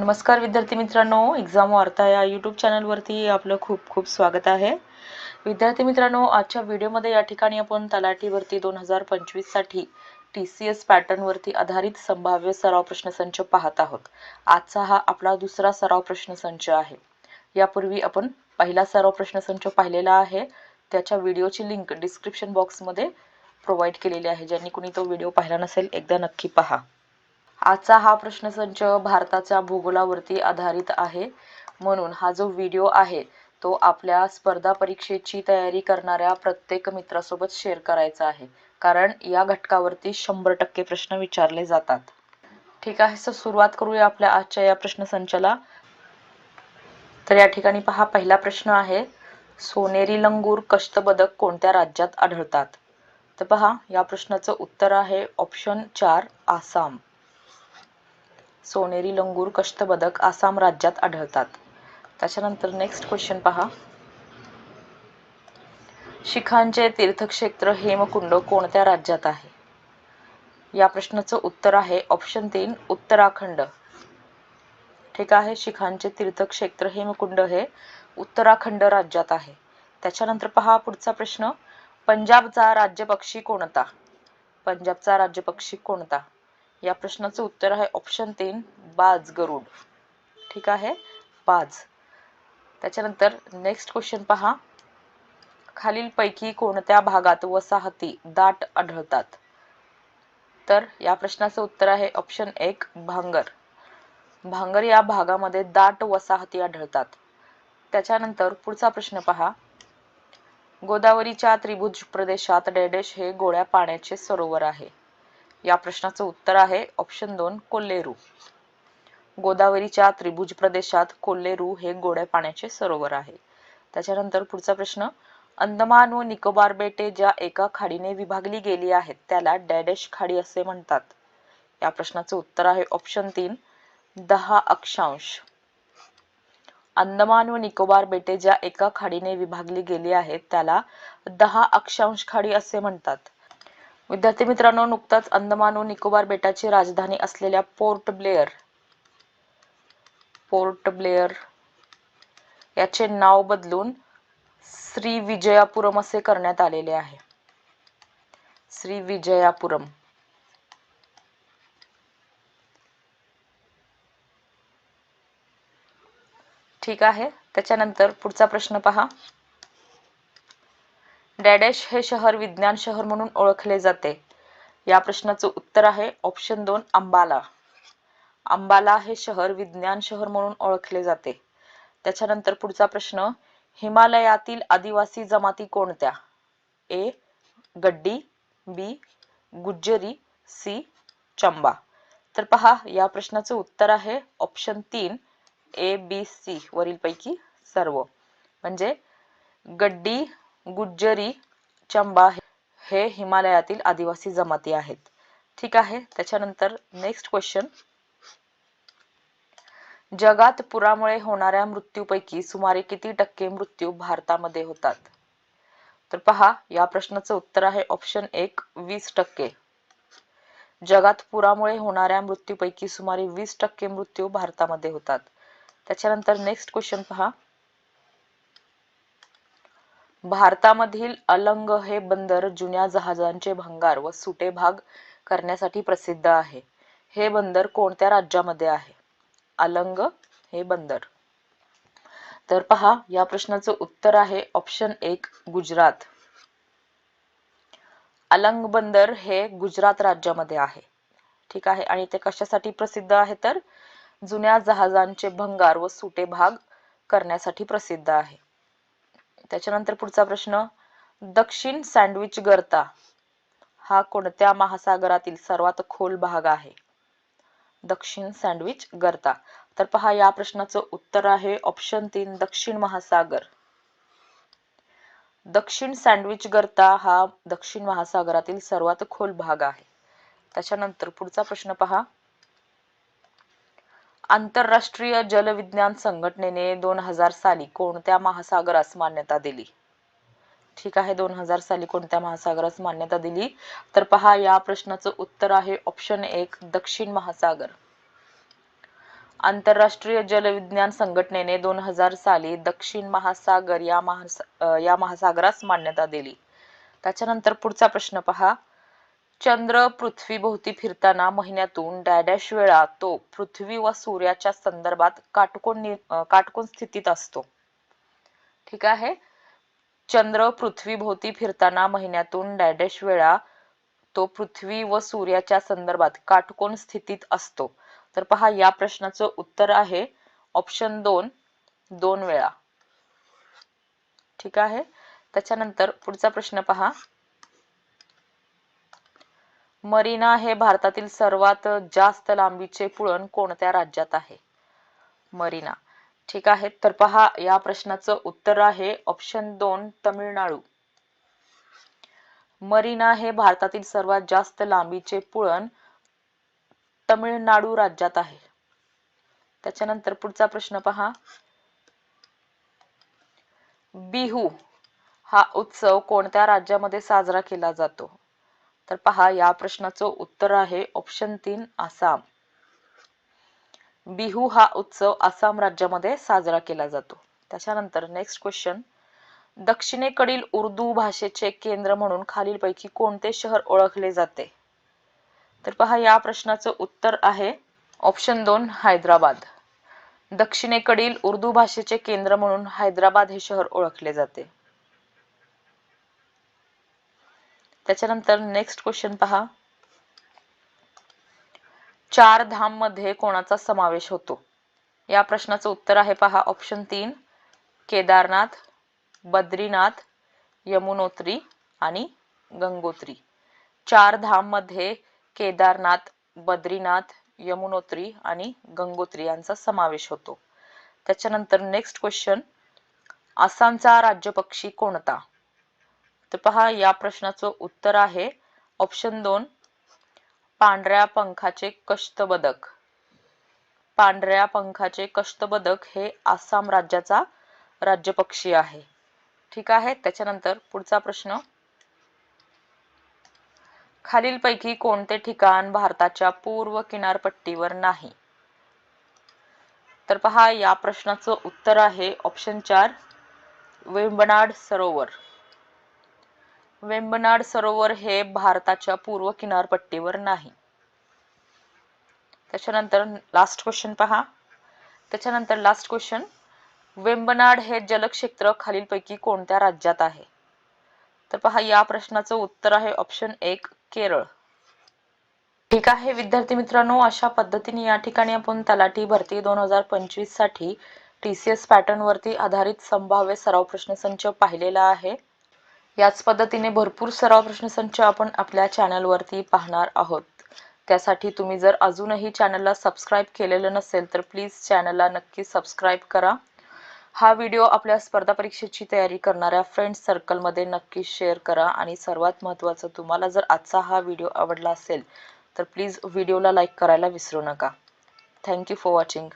नमस्कार विद्यार्थी मित्रांनो एक्झाम वार्ता या यूट्यूब चॅनलवरती आपलं खूप खूप स्वागत आहे. विद्यार्थी मित्रांनो आजच्या व्हिडिओमध्ये या ठिकाणी आपण तलाठी भरती दोन हजार पंचवीससाठी टी सी एस पॅटर्नवरती आधारित संभाव्य सराव प्रश्नसंच पाहत आहोत. आजचा हा आपला दुसरा सराव प्रश्नसंच आहे. यापूर्वी आपण पहिला सराव प्रश्नसंच पाहिलेला आहे. त्याच्या व्हिडिओची लिंक डिस्क्रिप्शन बॉक्समध्ये प्रोव्हाइड केलेली आहे. ज्यांनी कुणी तो व्हिडिओ पाहिला नसेल एकदा नक्की पहा. आजचा हा प्रश्नसंच भारताच्या भूगोलावरती आधारित आहे. म्हणून हा जो व्हिडिओ आहे तो आपल्या स्पर्धा परीक्षेची तयारी करणाऱ्या प्रत्येक मित्रासोबत शेअर करायचा आहे. कारण या घटकावरती शंभर टक्के प्रश्न विचारले जातात. ठीक आहे सर सुरुवात करूया आपल्या आजच्या या प्रश्नसंचाला. तर या ठिकाणी पहा पहिला प्रश्न आहे सोनेरी लंगूर कष्टबदक कोणत्या राज्यात आढळतात? तर पहा या प्रश्नाचं उत्तर आहे ऑप्शन चार आसाम. सोनेरी लंगूर कष्टबदक आसाम राज्यात आढळतात. त्याच्यानंतर नेक्स्ट क्वेश्चन पहा. शिखांचे तीर्थक्षेत्र हेमकुंड कोणत्या राज्यात आहे? या प्रश्नाचं उत्तर आहे ऑप्शन तीन उत्तराखंड. ठीक आहे शिखांचे तीर्थक्षेत्र हेमकुंड हे उत्तराखंड राज्यात आहे. त्याच्यानंतर पहा पुढचा प्रश्न. पंजाबचा राज्यपक्षी कोणता? पंजाबचा राज्यपक्षी कोणता? या प्रश्नाचं उत्तर आहे ऑप्शन तीन बाज गरुड. ठीक आहे? बाज. त्याच्यानंतर नेक्स्ट क्वेश्चन पहा. खालीलपैकी कोणत्या भागात वसाहती दाट आढळतात? तर या प्रश्नाचं उत्तर आहे ऑप्शन एक भांगर. भांगर या भागामध्ये दाट वसाहती आढळतात. त्याच्यानंतर पुढचा प्रश्न पहा. गोदावरीच्या त्रिभुज प्रदेशात डेडेश हे गोड्या पाण्याचे सरोवर आहे. या प्रश्नाचं उत्तर आहे ऑप्शन दोन कोल्लेरू गोदावरीच्या त्रिभुज प्रदेशात कोल्लेरू हे गोड्या पाण्याचे सरोवर आहे. त्याच्यानंतर पुढचा प्रश्न अंदमान व निकोबार बेटे ज्या एका खाडीने विभागली गेली आहेत त्याला डॅडेश खाडी असे म्हणतात. या प्रश्नाचं उत्तर आहे ऑप्शन तीन दहा अक्षांश. अंदमान व निकोबार बेटे ज्या एका खाडीने विभागली गेली आहेत त्याला दहा अक्षांश खाडी असे म्हणतात. विद्यार्थी मित्रांनो नुकताच अंदमान व निकोबार बेटाची राजधानी असलेल्या पोर्ट ब्लेअर पोर्ट ब्लेअर याचे नाव बदलून श्री विजयापुरम असे करण्यात आलेले आहे. श्री विजयापुरम. ठीक आहे. त्याच्यानंतर पुढचा प्रश्न पहा. डॅडेश हे शहर विज्ञान शहर म्हणून ओळखले जाते. या प्रश्नाचं उत्तर आहे ऑप्शन दोन अंबाला. अंबाला हे शहर विज्ञान शहर म्हणून ओळखले जाते. त्याच्यानंतर पुढचा प्रश्न हिमालयातील आदिवासी जमाती कोणत्या? A Gaddi B Gujjari C Chamba. तर पहा या प्रश्नाचं उत्तर आहे ऑप्शन तीन ए बी सी वरीलपैकी सर्व. म्हणजे गड्डी गुज्जरी चंबा हे हिमालयातील आदिवासी जमाती आहेत. ठीक आहे त्याच्यानंतर नेक्स्ट क्वेश्चन जगात पुरामुळे होणाऱ्या मृत्यूपैकी सुमारे किती टक्के मृत्यू भारतामध्ये होतात? तर पहा या प्रश्नाचं उत्तर आहे ऑप्शन एक वीस टक्के. जगात पुरामुळे होणाऱ्या मृत्यूपैकी सुमारे वीस टक्के मृत्यू भारतामध्ये होतात. त्याच्यानंतर नेक्स्ट क्वेश्चन पहा. भारतामधील अलंग हे बंदर जुन्या जहाजांचे भंगार व सुटे भाग करण्यासाठी प्रसिद्ध आहे. हे बंदर कोणत्या राज्यामध्ये आहे? अलंग हे बंदर. तर पहा या प्रश्नाचं उत्तर आहे ऑप्शन एक गुजरात. अलंग बंदर हे गुजरात राज्यामध्ये आहे. ठीक आहे आणि ते कशासाठी प्रसिद्ध आहे तर? जुन्या जहाजांचे भंगार व सुटे भाग करण्यासाठी प्रसिद्ध आहे. त्याच्यानंतर पुढचा प्रश्न दक्षिण सँडविच गर्ता हा कोणत्या महासागरातील सर्वात खोल भाग आहे? दक्षिण सँडविच गर्ता. तर पहा या प्रश्नाचं उत्तर आहे ऑप्शन तीन दक्षिण महासागर. दक्षिण सँडविच गर्ता हा दक्षिण महासागरातील सर्वात खोल भाग आहे. त्याच्यानंतर पुढचा प्रश्न पहा. आंतरराष्ट्रीय जलविज्ञान संघटनेने दोन हजार साली कोणत्या महासागरास मान्यता दिली? ठीक आहे दोन हजार साली कोणत्या महासागरास मान्यता दिली? तर पहा या प्रश्नाचं उत्तर आहे ऑप्शन एक दक्षिण महासागर. आंतरराष्ट्रीय जलविज्ञान संघटनेने दोन हजार साली दक्षिण महासागर या महासा या महासागरास मान्यता दिली. त्याच्यानंतर पुढचा प्रश्न पहा. चंद्र पृथ्वीभोवती फिरताना महिन्यातून डॅडॅश वेळा तो पृथ्वी व सूर्याच्या संदर्भात काटकोन काटकोन स्थितीत असतो. ठीक आहे? चंद्र पृथ्वीभोवती फिरताना महिन्यातून डॅडॅश वेळा तो पृथ्वी व सूर्याच्या संदर्भात काटकोन स्थितीत असतो. तर पहा या प्रश्नाचं उत्तर आहे ऑप्शन दोन दोन वेळा. ठीक आहे? त्याच्यानंतर पुढचा प्रश्न पहा. मरीना हे भारतातील सर्वात जास्त लांबीचे पुळण कोणत्या राज्यात आहे? मरीना. ठीक आहे तर पहा या प्रश्नाचं उत्तर आहे ऑप्शन दोन तमिळनाडू. मरीना हे भारतातील सर्वात जास्त लांबीचे पुळण तमिळनाडू राज्यात आहे. त्याच्यानंतर पुढचा प्रश्न पहा. बिहू हा उत्सव कोणत्या राज्यामध्ये साजरा केला जातो? तर पहा या प्रश्नाचं उत्तर आहे ऑप्शन तीन आसाम. बिहू हा उत्सव आसाम राज्यामध्ये साजरा केला जातो. त्याच्यानंतर नेक्स्ट क्वेश्चन दक्षिणेकडील उर्दू भाषेचे केंद्र म्हणून खालीलपैकी कोणते शहर ओळखले जाते? तर पहा या प्रश्नाचं उत्तर आहे ऑप्शन दोन हैदराबाद. दक्षिणेकडील उर्दू भाषेचे केंद्र म्हणून हैदराबाद हे शहर ओळखले जाते. त्याच्यानंतर नेक्स्ट क्वेश्चन पहा. चार धाममध्ये कोणाचा समावेश होतो? या प्रश्नाचं उत्तर आहे पहा ऑप्शन तीन केदारनाथ बद्रीनाथ यमुनोत्री आणि गंगोत्री. चार धाममध्ये केदारनाथ बद्रीनाथ यमुनोत्री आणि गंगोत्री यांचा समावेश होतो. त्याच्यानंतर नेक्स्ट क्वेश्चन आसामचा राज्य पक्षी कोणता? तर पहा या प्रश्नाचं उत्तर आहे. ऑप्शन दोन पांढऱ्या पंखाचे कष्टबदक पांढऱ्या पंखाचे कष्टबदक हे आसाम राज्याचा राज्यपक्षी आहे. ठीक आहे? त्याच्यानंतर पुढचा प्रश्न. खालीलपैकी कोणते ठिकाण भारताच्या पूर्व किनारपट्टीवर नाही? तर पहा या प्रश्नाचं उत्तर आहे ऑप्शन चार वेंबनाड सरोवर. वेंबनाड सरोवर हे भारताच्या पूर्व किनारपट्टीवर नाही. त्याच्यानंतर लास्ट क्वेश्चन पहा. त्याच्यानंतर लास्ट क्वेश्चन वेंबनाड हे जलक्षेत्र खालीलपैकी कोणत्या राज्यात आहे? तर पहा या प्रश्नाचं उत्तर आहे ऑप्शन एक केरळ. ठीक आहे विद्यार्थी मित्रांनो अशा पद्धतीने या ठिकाणी आपण तलाठी भरती दोन हजार पंचवीससाठी टी सी एस पॅटर्न वरती आधारित संभाव्य सराव प्रश्नसंच पाहिलेला आहे. याच पद्धतीने भरपूर सराव प्रश्नसंच आपण आपल्या चॅनलवरती पाहणार आहोत. त्यासाठी तुम्ही जर अजूनही चॅनलला सबस्क्राईब केलेलं नसेल तर प्लीज चॅनलला नक्की सबस्क्राईब करा. हा व्हिडिओ आपल्या स्पर्धा परीक्षेची तयारी करणाऱ्या फ्रेंड्स सर्कलमध्ये नक्की शेअर करा आणि सर्वात महत्त्वाचं तुम्हाला जर आजचा हा व्हिडिओ आवडला असेल तर प्लीज व्हिडिओला लाईक करायला विसरू नका. Thank you for watching.